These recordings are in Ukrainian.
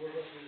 we're looking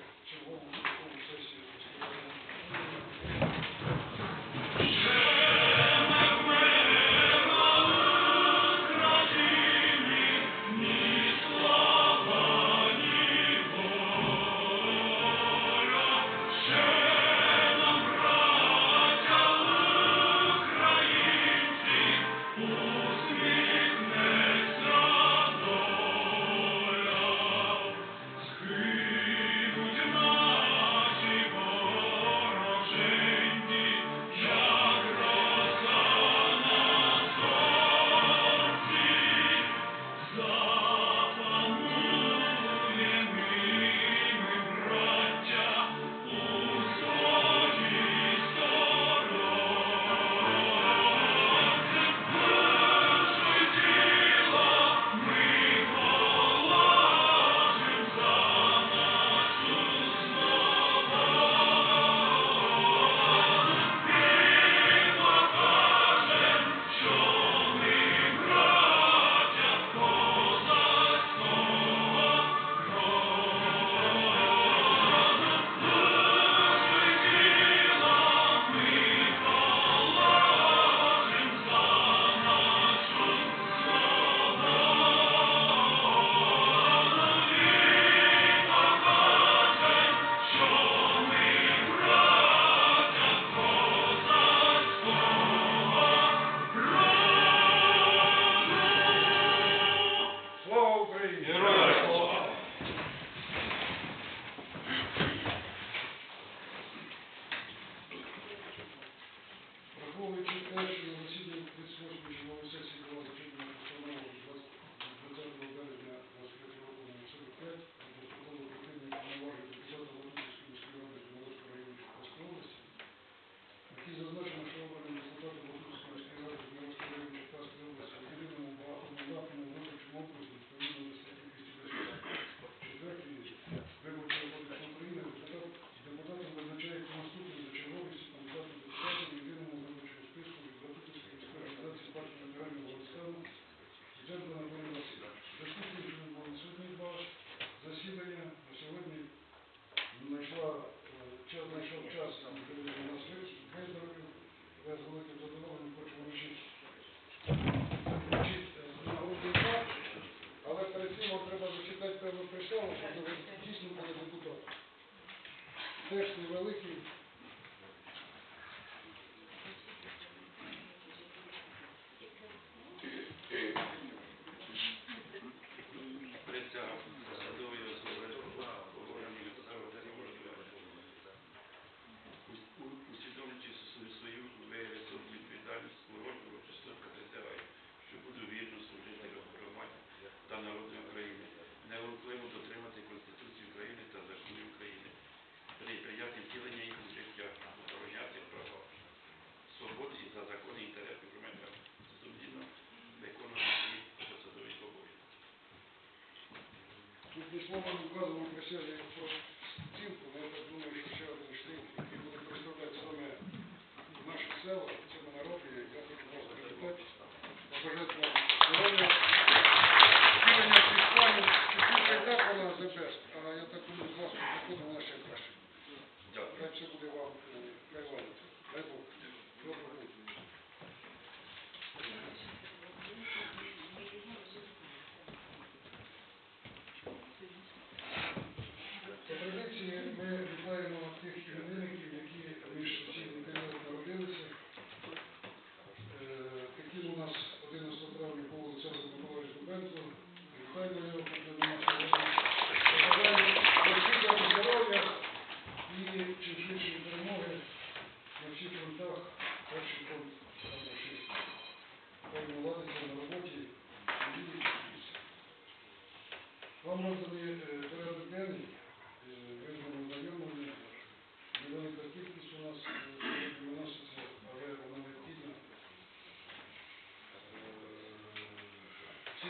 Praise теж невеликий. Відійшло вам вказано про сьогодні про стінку, але я так думаю, що ще один штик, який буде представляти саме наше село, цьому народу, і я хочу вас привітати, побажати вам здоров'я, втілення всіх планів, і тільки йде про нас за а я так думаю, з вас підходу на ще краще. Хай все буде вам е, приладити. Дай Бог. чекаємо тих годинах.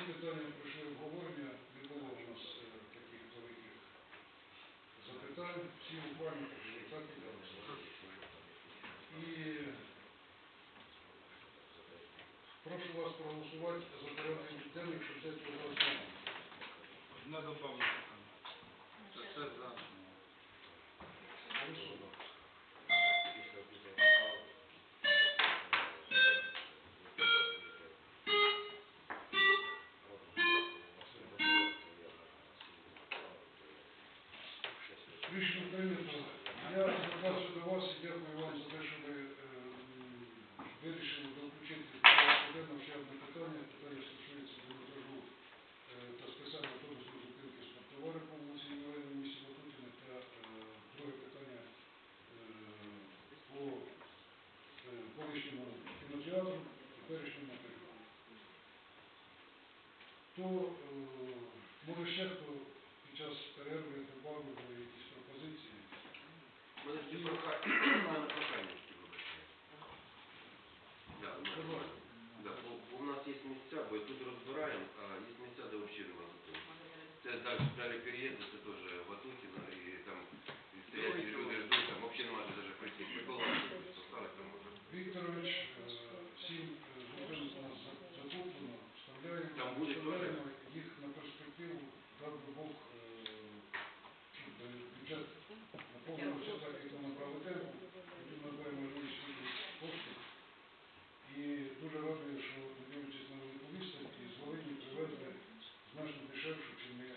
питання пройшли обговорення, не було у нас е, таких великих запитань. Всі ухвальні так І прошу вас проголосувати за порядок денний, якщо взяти його на основу. Надо Павло. Це все за. Рішення прийнято. Я звертався до вас і дякую вам за те, що ви е, вирішили долучити до ще одне питання. Питання стосується демонтажу та списання автобусної зупинки спорттовари по вулиці Євгенії в місті Ватутіне та е, друге питання е, по колишньому кінотеатру, теперішньому періоду. То може ще хто під час перерви добавив би якісь пропозиції? У мене такі прохання, у мене прохання такі вибачте. Да, у мене- Будь ласка. да, бо, бо у нас є місця, бо тут розбираємо, а є місця, де взагалі нема закону. Це далі, далі переїзди, це теж Ватутіна, і там і стоять і люди ждуть, там взагалі немає де навіть прийти. Шоколад поставити там може. Вікторович, е, всім е, зробили у нас за- закуплено, вставляємо, Там буде вставляємо їх на перспективу, дав би Бог, е, щоб е, бюджет наповнився так, як ми набрали темпу, потім наберемо можливість виділити кошти. І дуже радую, що не дивлячись на велику відстань, і з Волині привезли значно дешевше, чим ми е,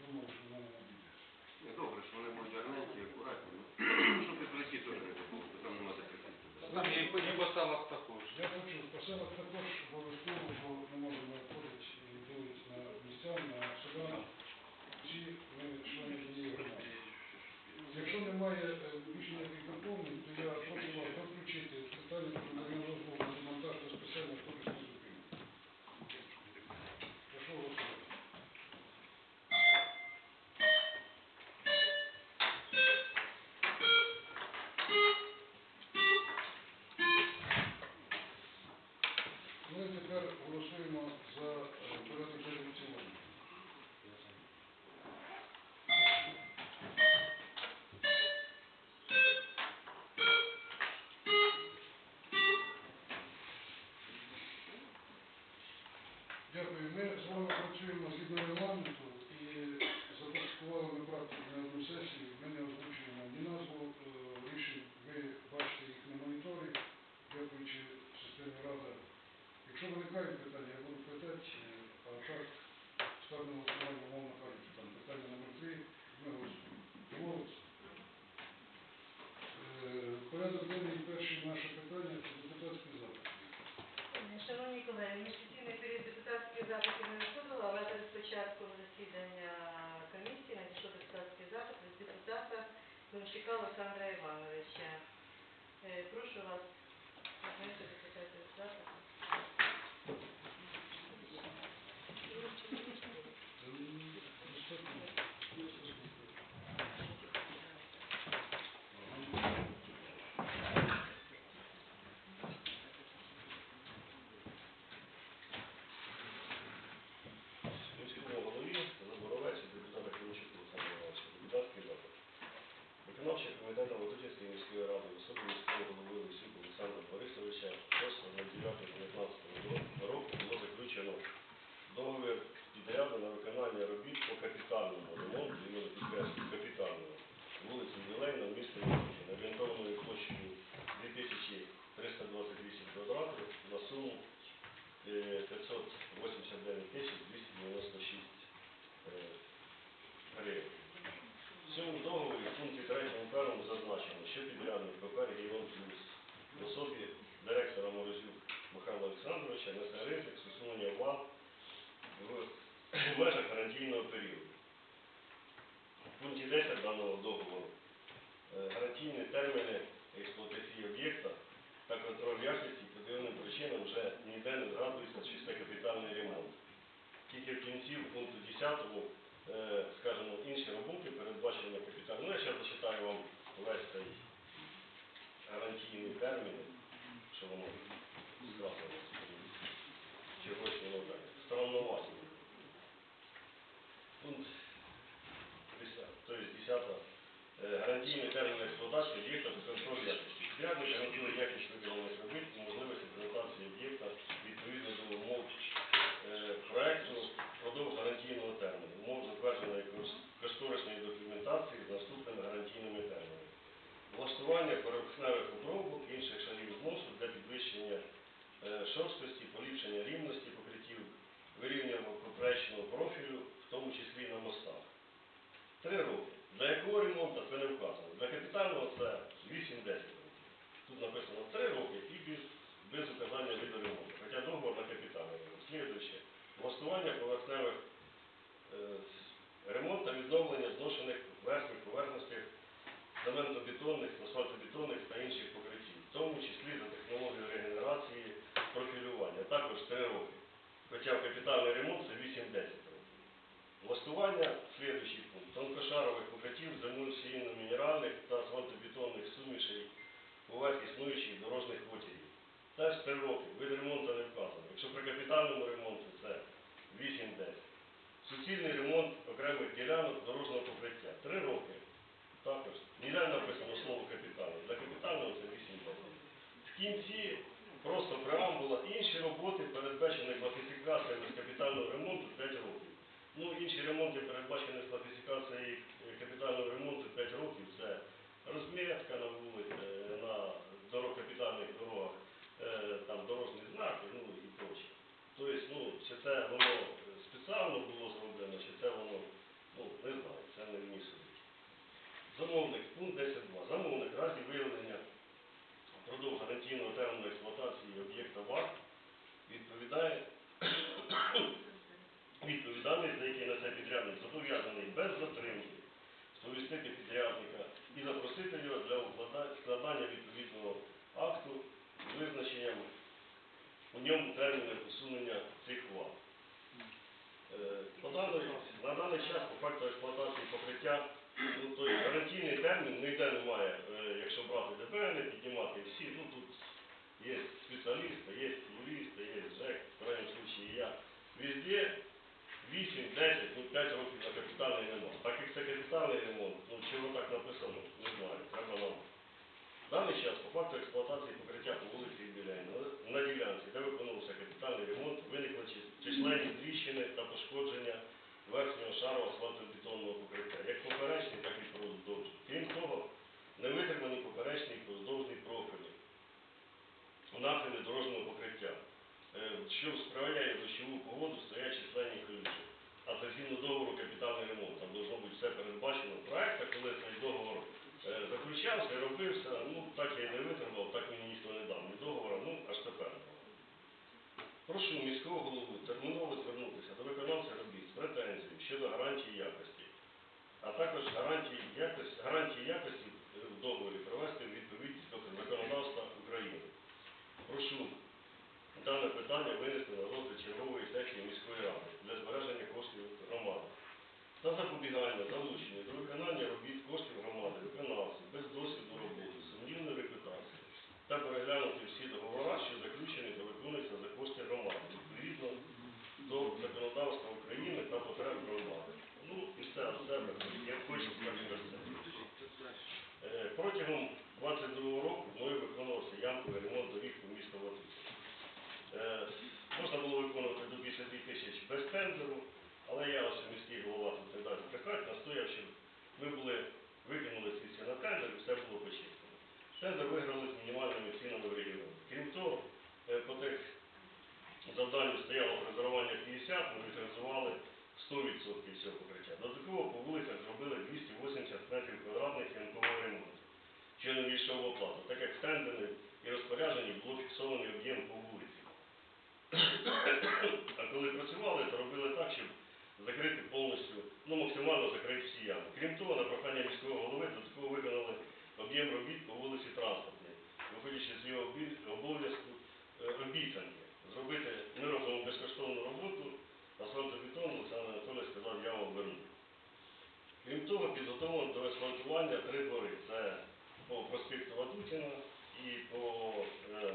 думали, що вона нам обійдеться. Ні, Добре, що вони будуть гарненькі, акуратні. Ну, щоб і прийти теж не було, бо там нема де прийти. Там і і також. Я хочу в поселок також обов'язково, бо не можемо виходити і дивитися на місця, на села. Всі ми члени однієї громади. Якщо немає Дякую. Ми з вами працюємо згідно регламенту і започаткували на практиці на одну сесію. Ми не озвучуємо ні назву е, рішень. Ви бачите їх на моніторі, дякуючи системі Рада. Якщо виникають питання, я буду питати, а так ставимо голосування, умовно кажучи, там питання номер три, ми голосуємо. Е, Порядок денний перше наше питання це депутатський запит. Шановні колеги, міжсесійний період запитів не надходило, але перед початком засідання комісії надійшов депутатський запит від депутата Левчика Олександра Івановича. Е, Прошу вас віднести депутатів запит. міському голові Заборовець, депутата Кривичук Олександра Івановича, депутатський запит. Виконавчий комітет Ватутівської міської ради в особі міського голови Лисюк Олександра Борисовича 6.09.19 року було заключено договір підряду на виконання робіт по капітальному ремонту, іменно підкреслю капітальному, вулиці Зелена, міста Ватутіна, орієнтованою площею 2328 квадратів на суму е, 589 тисяч 296 е, гривень. В цьому договорі в пункті 3 першому зазначено, що підрядник ПП «Регіон Плюс» в особі директора Морозюк Михайла Олександровича несе ризик з усунення вад в межах гарантійного періоду. В пункті 10 даного договору е, гарантійні терміни експлуатації об'єкта та контроль якості по дивним причинам вже ніде не згадується чисто капітальний ремонт. Тільки в кінці в пункту 10, е, скажімо, інші роботи передбачені капітальним. Ну, я зараз зачитаю вам весь цей гарантійний термін, що воно згадано. Чогось воно так. Странновато. Пункт 10, то есть 10 Е, гарантійний термін у ньому терміну усунення цих вад. На даний час по факту експлуатації покриття, ну, той гарантійний термін ніде немає, е, якщо брати ДБН, піднімати всі, ну тут є спеціалісти, є юристи, є ЖЕК, в крайньому случае я. Везде 8, 10, ну 5 років на капітальний ремонт. Так як це капітальний ремонт, ну чого так написано, не знаю, треба нам. В даний час по факту експлуатації покриття по вулиці Біляйна на ділянці, де виконувався капітальний ремонт, виникли численні тріщини та пошкодження верхнього шару асфальтобетонного покриття, як поперечний, так і продовжний. Крім того, не витримані поперечні і поздовжні профілі у напрямі дорожнього покриття, е, що сприяє дощову погоду, стоять численні колючі. А це згідно договору капітальний ремонт, там должно бути все передбачено в проектах, коли цей договор е, заключався, робився, ну так я і не витримав, так мені ніхто не дав. Ні договора, ну аж тепер. Прошу міського голову терміново звернутися до виконавця робіт з претензією щодо гарантії якості, а також гарантії якості, гарантії якості е, в договорі привести в відповідність до законодавства України. Прошу дане питання винести на розгляд чергової сесії міської ради для збереження коштів громади та запобігання залучення до виконання робіт коштів громади, виконавців без досвіду роботи, сумнівної репутації та переглянути всі договори, що заключені та виконуються за кошти громади, відповідно до законодавства України та потреб громади. Ну і все від себе, без себе. Е, Протягом 22 року мною виконувався ямковий ремонт доріг по місту Ватуці. Е, Можна було виконувати до 50 тисяч без тендеру, але я ось міський голова дасть брехати, настояв, щоб ми були, викинули всі на тендер і все було почистено. Тендер виграли з мінімальними цінами в регіоні. Крім того, е, по тих завданню стояло фрезерування 50, ми відреалізували 100% всього покриття. Додатково по вулицях зробили 280 метрів квадратних ямкового ремонту, що не війшов в оплату, так як в тендері і розпорядженні було фіксований об'єм по вулиці. А коли працювали, то робили так, щоб закрити повністю, ну максимально закрити всі ями. Крім того, на прохання міського голови додатково виконали об'єм робіт по вулиці Транспортній, виходячи з його обі- обов'язку е, обіцянки. Зробити, ми робимо безкоштовну роботу, асфальтобетон, Олександр Анатолійович сказав, я вам верну. Крім того, підготовлено до асфальтування три двори. Це по проспекту Ватутіна і по е,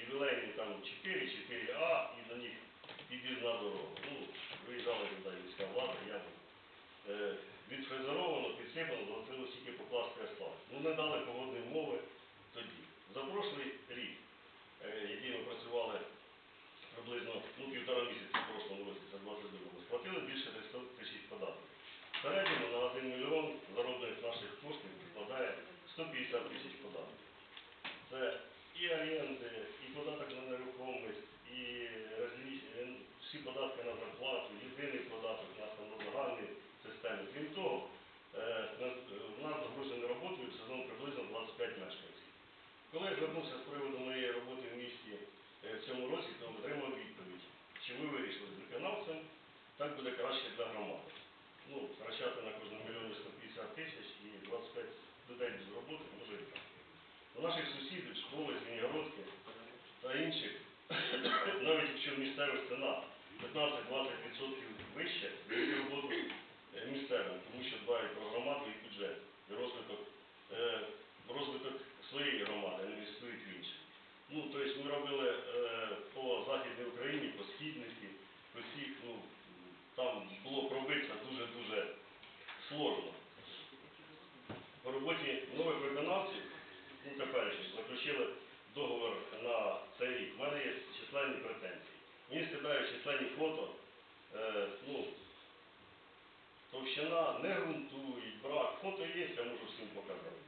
ювілейній там 4, 4А і до них під'їзна дорога. Ну, виїжджали туди міська влада, я був. Е, відфрезеровано, підсипано, залишилось тільки покласти асфальт. Ну, не дали погодні умови тоді. За прошлий рік, е, який ми працювали приблизно ну, півтора місяці в прошлому році, це 22 сплатили більше 300 тисяч податків. В середньому на 1 мільйон зароблених наших коштів складає 150 тисяч податків. Це і оренди, і податок на нерухомість, і розлі- е, всі податки на зарплату, єдиний податок у нас там на загальній системі. Крім того, е, на- у нас загружені роботою в сезон приблизно 25 мешканців. Коли я звернувся з приводу моєї роботи в місті е, в цьому році, то отримав відповідь, чи ви вирішили з виконавцем краще для громади. Ну, втрачати на кожному мільйоні 150 тисяч і 25 людей без роботи може і так. У наших сусідів, школи, Звенігородки та інших, навіть якщо місцева ціна 15-20% вище, дають роботу е, місцевим, тому що дбають про громаду і бюджет, і розвиток, е, розвиток своєї громади, а не інвестують в інші. Ну, тобто ми робили е, по Західній Україні, по Східниці, по всіх, ну, там було пробитися дуже-дуже сложно. По роботі нових виконавців, ну, теперішніх, заключили договор на цей рік. У мене є численні претензії. Мені скидають численні фото, е, ну, товщина не грунтують, брак. Фото є, я можу всім показати.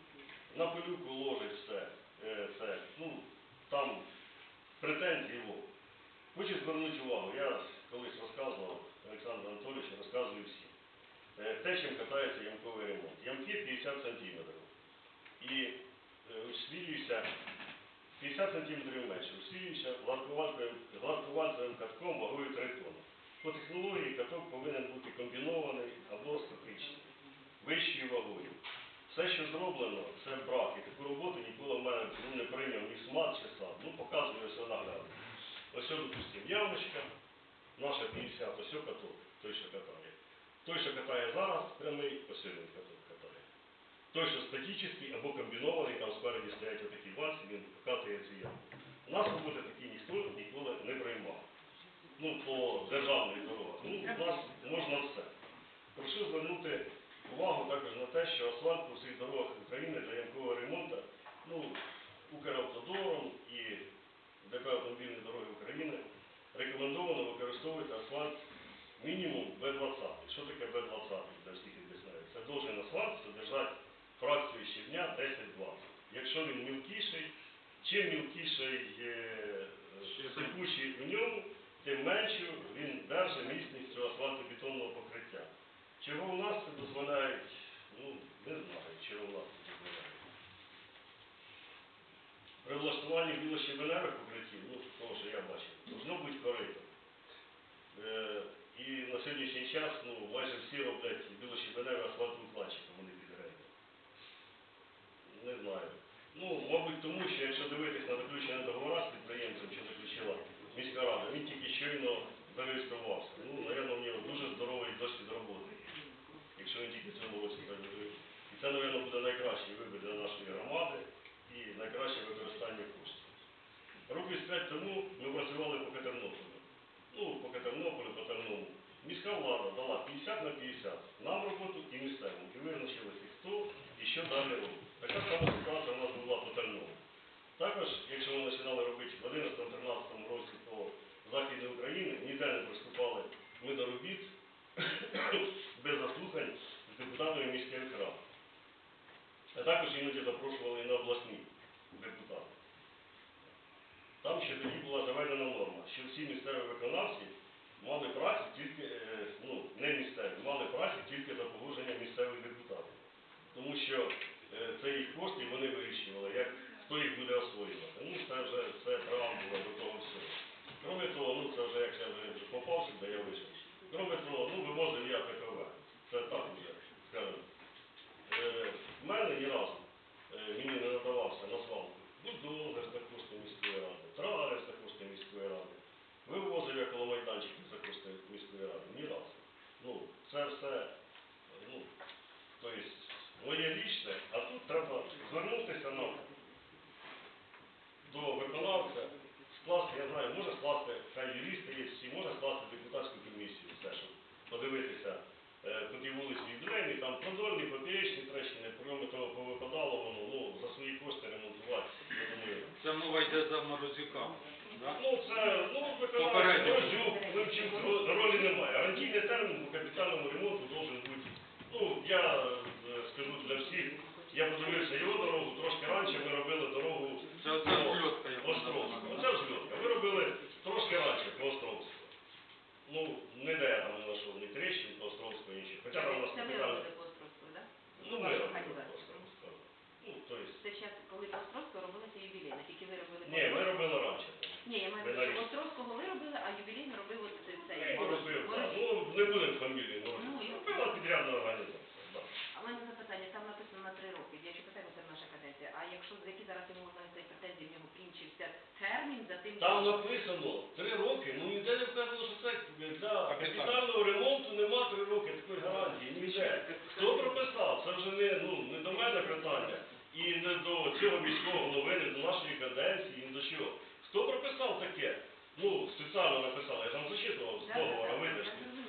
На пилюку ложить все. Це, ну, там претензії во. Хочу звернути увагу, я колись розказував, Олександр Анатолійович розказую всім. Е, Те, чим катається ямковий ремонт. Ямки 50 сантиметрів. І е, усвілюється 50 сантиметрів менше, усвілюється гладковальцевим, гладковальцевим катком вагою 3 тонни. По технології каток повинен бути комбінований або статичний, вищою вагою. Все, що зроблено, це брак. І таку роботу ніколи в мене ну, не прийняв ні СМАТ чи САД. Ну, показую все наглядно. Ось, що, допустимо, ямочка, наша 50, ось що каток, той, що катає. Той, що катає зараз, прямий, ось катає. Той, що статичний або комбінований, там спереді стоять отакі вальці, він катає цю яму. У нас роботи такі ніхто ніколи не приймав. Ну, по державних дорогах. Ну, у нас можна все. Прошу звернути увагу також на те, що асфальт по всіх дорогах України для ямкового ремонту, ну, Укравтодором і ДП автомобільні дороги України рекомендовано використовувати асфальт мінімум Б20. Що таке Б20 для всіх об'ясняю? Це должен асфальт содержати фракцію щебня 10-20. Якщо він мілкіший, чим мілкіший е, сипучий у ньому, тим меншу він держить міцність цього асфальтобетонного покриття. Чого у нас це дозволяють? Ну, не знаю, чого у нас це дозволяють. При влаштуванні білощебеневих покриттів, ну, того, що я бачив, должно бути корито. І на сьогоднішній час ну, майже всі роблять білощебеневе асфальтоукладчиком, вони підграють. Не знаю. Ну, мабуть, тому що якщо дивитись на заключення договора з підприємцем, що заключила міська рада, він тільки щойно зареєструвався. Ну, напевно, в нього дуже здоровий досвід роботи, якщо він тільки цьому році зареєструє. І це, напевно, буде найкращий вибір для нашої громади і найкраще використання коштів. Років 5 тому ми працювали по Катернополю. Ну, по Катернополю, по Терному. Міська влада дала 50 на 50 нам роботу і місцевому. І визначилися, хто і що далі робить. Така сама ситуація у нас була по Терному. Також, якщо ми починали робити в 11-13 році по Західній Україні, ніде не приступали ми до робіт без заслухань з депутатами міських рад. А також іноді запрошували і на обласні депутати. Там ще тоді була заведена норма, що всі місцеві виконавці мали працю тільки, е, ну, не місцеві, мали працю тільки за погодженням місцевих депутатів. Тому що е, це їх кошти, і вони вирішували, як, хто їх буде освоювати. Ну, це вже це преамбула до того всього. Кроме того, ну це вже як я вже попав сюди, я вийшов. Кроме того, ну вивозив я ПКВ. Це так вже, скажімо. Е, в мене ні разу е, мені не надавався на свалку. Бульдозер за кошти міської ради, траверс за кошти міської ради. Вивозив я коло майданчиків за кошти міської ради. Ні разу. Ну, це все, ну, тобто, моє лічне, а тут треба звернутися нам до виконавця, скласти, я знаю, може скласти, хай юристи є всі, може скласти депутатську комісію, все, щоб подивитися по тій вулиці Юдейній, там продольні, поперечні трещини, прийоми того повипадало воно, ну, за свої кошти ремонтувати, я думаю. Це мова йде за морозюка. Да? Ну, це, ну, виконавець, Попередньо. Розюк, Левчук, ро- ролі немає. Гарантійний термін по капітальному ремонту должен бути. Ну, я е, скажу для всіх, я подивився його дорогу, трошки раніше ми робили дорогу Це оце по зльотка, як вона Островську. називається. Оце взльотка. Ми робили трошки раніше по Островську. Ну, не де я там не знайшов ні трещин по Островську, ні ще. Хоча там у нас Це ми капітальний. робили по Островську, так? Ну, ми Ваша робили організація. по Островську. Ну, то есть. Це зараз, коли по Островську робили, це юбілейно, тільки ви робили по Ні, ми Островську. робили раніше. Ні, я маю Ми на увазі, на що Островського ви робили, а юбілейно робив от цей цей Я робив, так. Морозюк. Ну, не будемо фамілії Ну, говорити. я- Купила підрядна організація. да. А в мене запитання, там написано на три роки. Я читаю, це наша каденція. А якщо за які зараз йому можна відповідати претензії, в нього кінчився термін за тим, Там що- написано три роки, ну ніде не вказано, що це для капітального ремонту нема три роки такої гарантії. Ніде. Хто прописав? Це вже не, ну, не до мене питання. І не до цього міського голови, не до нашої каденції, ні до чого. Хто прописав таке? Ну, спеціально написав, я там зачитував з договора зрозуміла.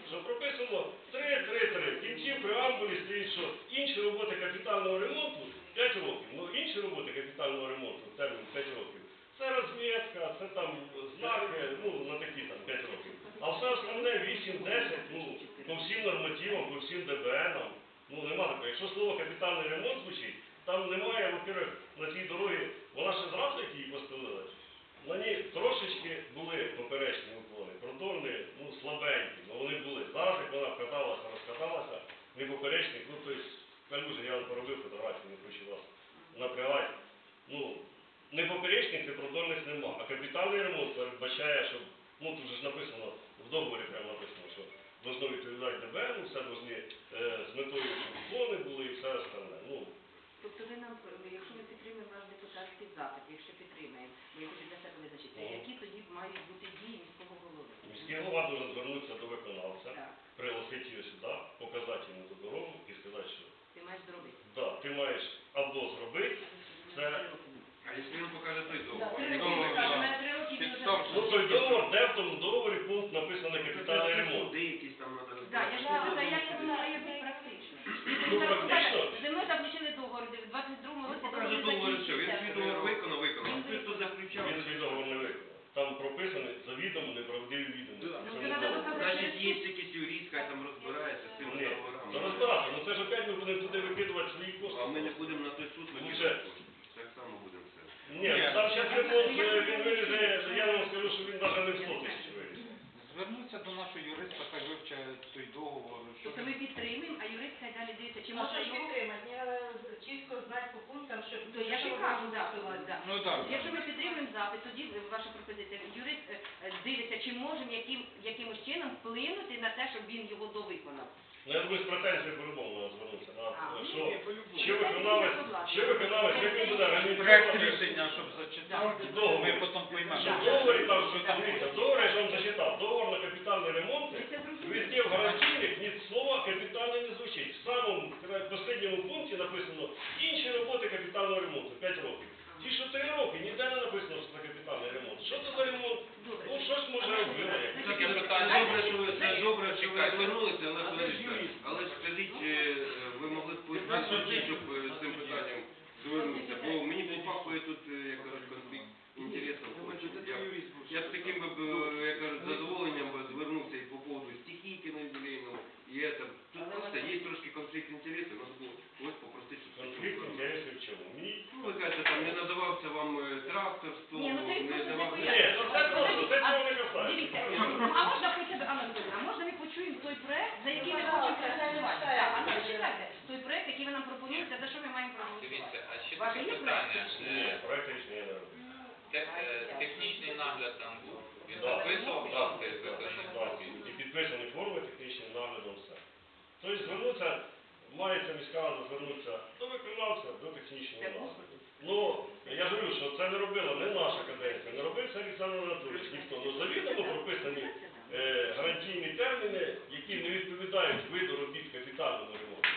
Що прописано 3-3-3. В кінці преамбулі стоїть, що інші роботи капітального ремонту 5 років. Ну, інші роботи капітального ремонту, термін 5 років. Це розмітка, це там знаки, ну, на такі там 5 років. А все остальне 8-10, ну, по всім нормативам, по всім ДБНам. Ну, нема такого. Якщо слово капітальний ремонт звучить, там немає, во-первых, на цій дорогі, вона ще зразу, як її постелили, на ній трошечки були поперечні уклони, продольні, ну, слабенькі, але вони були. Зараз, як вона вкаталася, розкаталася, не поперечні, ну, тобто, калюжі, я поробив фотографії, не хочу вас напрягати. Ну, не поперечних, не продольних нема. А капітальний ремонт передбачає, що, ну, тут ж написано, в договорі прямо написано, що должно відповідати ДБН, все должні е, з метою, щоб уклони були і все остальне. Ну, Тобто ви нам, якщо ми підтримуємо ваш депутатський запит, якщо підтримаємо, ми хочу для себе визначити, які тоді мають бути дії міського голови? міський голова може звернутися до виконавця, Так, пригласити її сюди, показати йому ту дорогу і сказати, що ти маєш зробити. да, ти маєш або зробити, це А якщо він покаже той Да, договор? три роки, ми- так, на три роки він Підстав, ну той договор, де в тому договорі пункт написано капітальний ремонт. Суди якісь там треба Так, я ж розбиратися. питаю, як воно має бути практично. Ну, практично? Зі мною заключили договор в 22-му році. Покаже договір що він договор виконав, виконав. Хтось тут заключав. Він свій договор не виконав. Там прописано завідомо неправдиві відомості. Ну, треба доказати. Значить, є якийсь юрист, хай там розбирається з цими Ні, договорами. розбиратися, ну це ж опять ми будемо туди викидувати свої кошти. А ми не будемо на той суд Ну, викидати кошти. Так само будемо все. Ні, там ще ремонт, е, він виріже, я вам скажу, що він навіть не в 100 тисяч виріже. Звернуться до нашого юриста, хай вивчає той договор. що Тобто ми підтримуємо, а юрист хай далі дивиться, чи може його... підтримати? Я чітко знаю по пунктам, щоб... То я ж і кажу, да, да. Ну так. Якщо ми підтримуємо запит, тоді е, ваша пропозиція. Юрист е, е, дивиться, чи можемо яким, якимось чином вплинути на те, щоб він його довиконав. Ну, я думаю, з претензією по-любому да, А, ну, Що, що виконавець, що виконавець, як він буде Проект організовувати рішення, щоб зачитати, договор. ми потім поймемо. Що в договорі там, що там, дивіться, в договорі, я ж вам зачитав, договор на капітальний ремонт, це. Везде в гарантійних ні слова капітальний не звучить. В самому в останньому пункті написано інші роботи капітального ремонту 5 років. Ті, що 3 роки, ніде не написано, що це капітальний ремонт. Що це за ремонт? Ну, щось може робили. як. Таке питання. Добре, що ви це добре, що ви звернулися, але Федорович, але ж скажіть, е, ви могли б пояснити, щоб е, з цим питанням звернутися, бо мені по факту є тут, е, як кажуть, конфлікт інтересів. Я, я з таким би, б, е, як кажуть, задоволенням би звернувся і по поводу стихійки на юбілейному, і це. Тут просто є трошки конфлікт інтересів, було когось попросити, щоб Конфлікт інтересів в чому? Мені? Ну, ви кажете, там не надавався вам е, трактор, стол, Ні, ну це не давався... Ні, ну це просто, це А, цього не касається. Дивіться, а можна хоча б, а можна ми почуємо той проект, за який ми хочемо проголосувати? Так, а ну читайте, той проект, який ви нам пропонуєте, за що ми маємо проголосувати? Дивіться, а ще Ваше таке є питання. Ні, Е, проект рішення я не роблю. те- е, Технічний нагляд там був. Він Да, підписував да. І підписані форми технічним наглядом все. Тобто звернутися, мається міська рада звернутися до виконавця, до технічного нагляду. Ну, я говорю, що це не робила не наша каденція, не робив це Олександр Анатолійович, ніхто. Ну, завідомо прописані е, гарантійні терміни, які не відповідають виду робіт капітальному ремонту.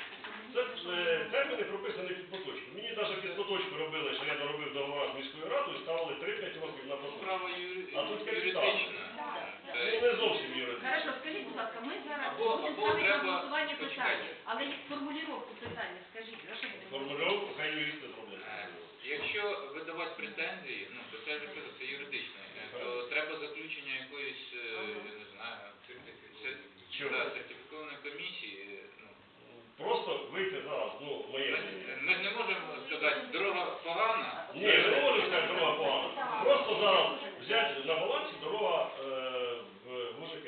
Це е, терміни прописані під поточку. Мені навіть під поточку робили, що я доробив договор з міською радою, ставили 3-5 років на поточку. А тут капітал. Ну, Це- не зовсім юридично. Хорошо, скажіть, будь ласка, ми зараз будемо ставити на голосування питання, але формулювання питання, скажіть, за що будемо? Формульовку хай юристи зроблять. Е, Якщо видавати претензії, ну то це вже кажу, це юридичне, е, то треба заключення якоїсь, е, я не знаю, сер- Чого? да, сертифікованої комісії. е, Ну, Просто вийти зараз, ну, моє ми ж не можемо сказати, дорога погана. Ні, не можете сказати дорога погана. Просто зараз взяти на балансі дорога е, в УЖК.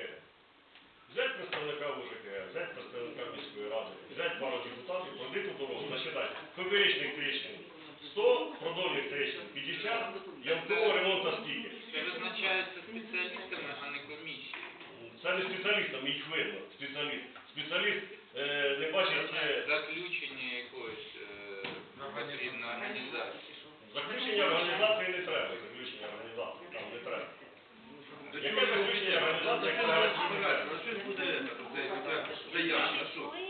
Взяти представника УЖК, взяти представника міської ради, взяти пару депутатів, пройти ту дорогу, насчитати поперечних тріщин 100, продольних тріщин 50, ямкового ремонту скільки. Це визначається спеціалістами, а не комісією. Це Це не спеціалістам, їх видно. Спеціаліст. Спеціаліст е, не бачить е, Заключення якоїсь е, потрібно організації. заключення організації не треба. Заключення організації там не треба. Яке заключення організації, як гарантійне? збиратися? На що ж буде це? Що?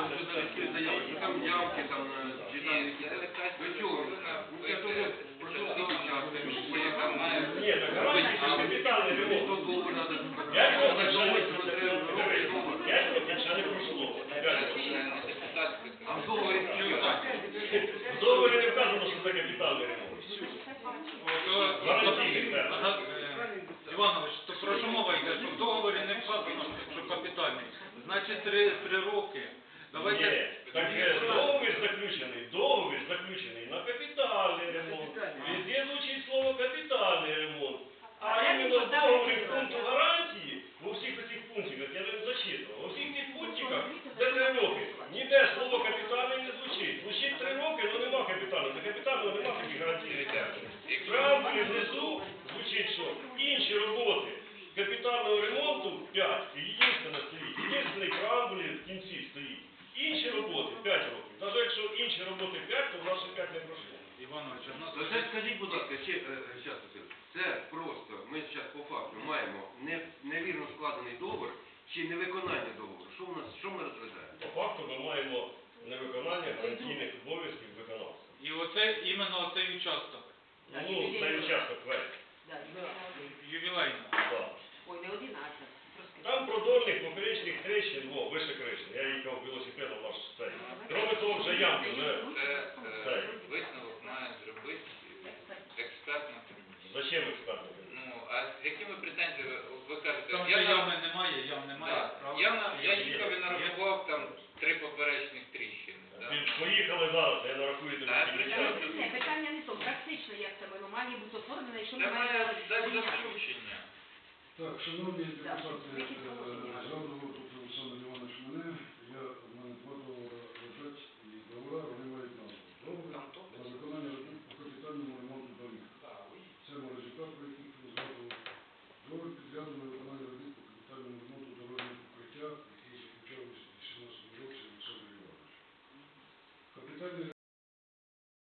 Ну, на що збиратися, що зараз ці заяви? Що там явки, там, е, чи там Це якісь... якась Ви чого? Ну, це бути теж пройшло скільки часу, що яка має Ні, так гарантії це капітальний ремонт. доларів треба П'ять років ще не Що треба робити дома? П'ять років ще не пройшло. П'ять років. це не депутатська А в договорі що? В договорі не вказано, що це капітальний ремонт. Гарантійний. Іванович, то про що мова йде? Що в договорі не вказано, що капітальний. Значить, три, три роки. Давайте... Так е, договір заключений, договір заключений на капітальний ремонт. Везде звучить слово капітальний ремонт. А іменно в договорі в пункту гарантії, у всіх цих пунктиках, я не зачитував, у всіх цих пунктиках, де три роки, ніде слово капітальний не звучить. Звучить три роки, але нема капітального. За капітального нема таких гарантійних термінів. В преамбулі внизу звучить, що інші роботи капітального ремонту 5, і єдине стоїть, єдиний преамбулі в кінці стоїть. Інші роботи 5 років. Навіть якщо інші роботи 5, то в нас ще 5 не пройшло. Іванович, одна Ну, це скажіть, будь ласка, ще е, щас, Василь, це просто, ми зараз по факту маємо не, невірно складений договор чи невиконання договору. Що у нас, що ми розглядаємо? По факту ми маємо невиконання гарантійних обов'язків виконавця. І оце, іменно оцей участок, Ну, цей участок весь. ювілейний. Да. Ой, не 11. Там продольних трещин, о, вище криші. Я їхав велосипедом наш цей. Кроме того, вже ямки, вже. Це е, висновок має зробити експертна комісія. Зачем експертний? Ну, а з якими претензіями ви кажете? Там я же ями немає, ям немає. Да. правда? Я, на- я Є, їхав і є. нарахував там три поперечних тріщини. Да? Ви Поїхали зараз, я нарахую тобі Так, скільки я часу. Ні, питання не тому. Практично, як це воно має бути оформлено, якщо Це немає має дати заключення. Так, шановні депутати, е, революционно него начали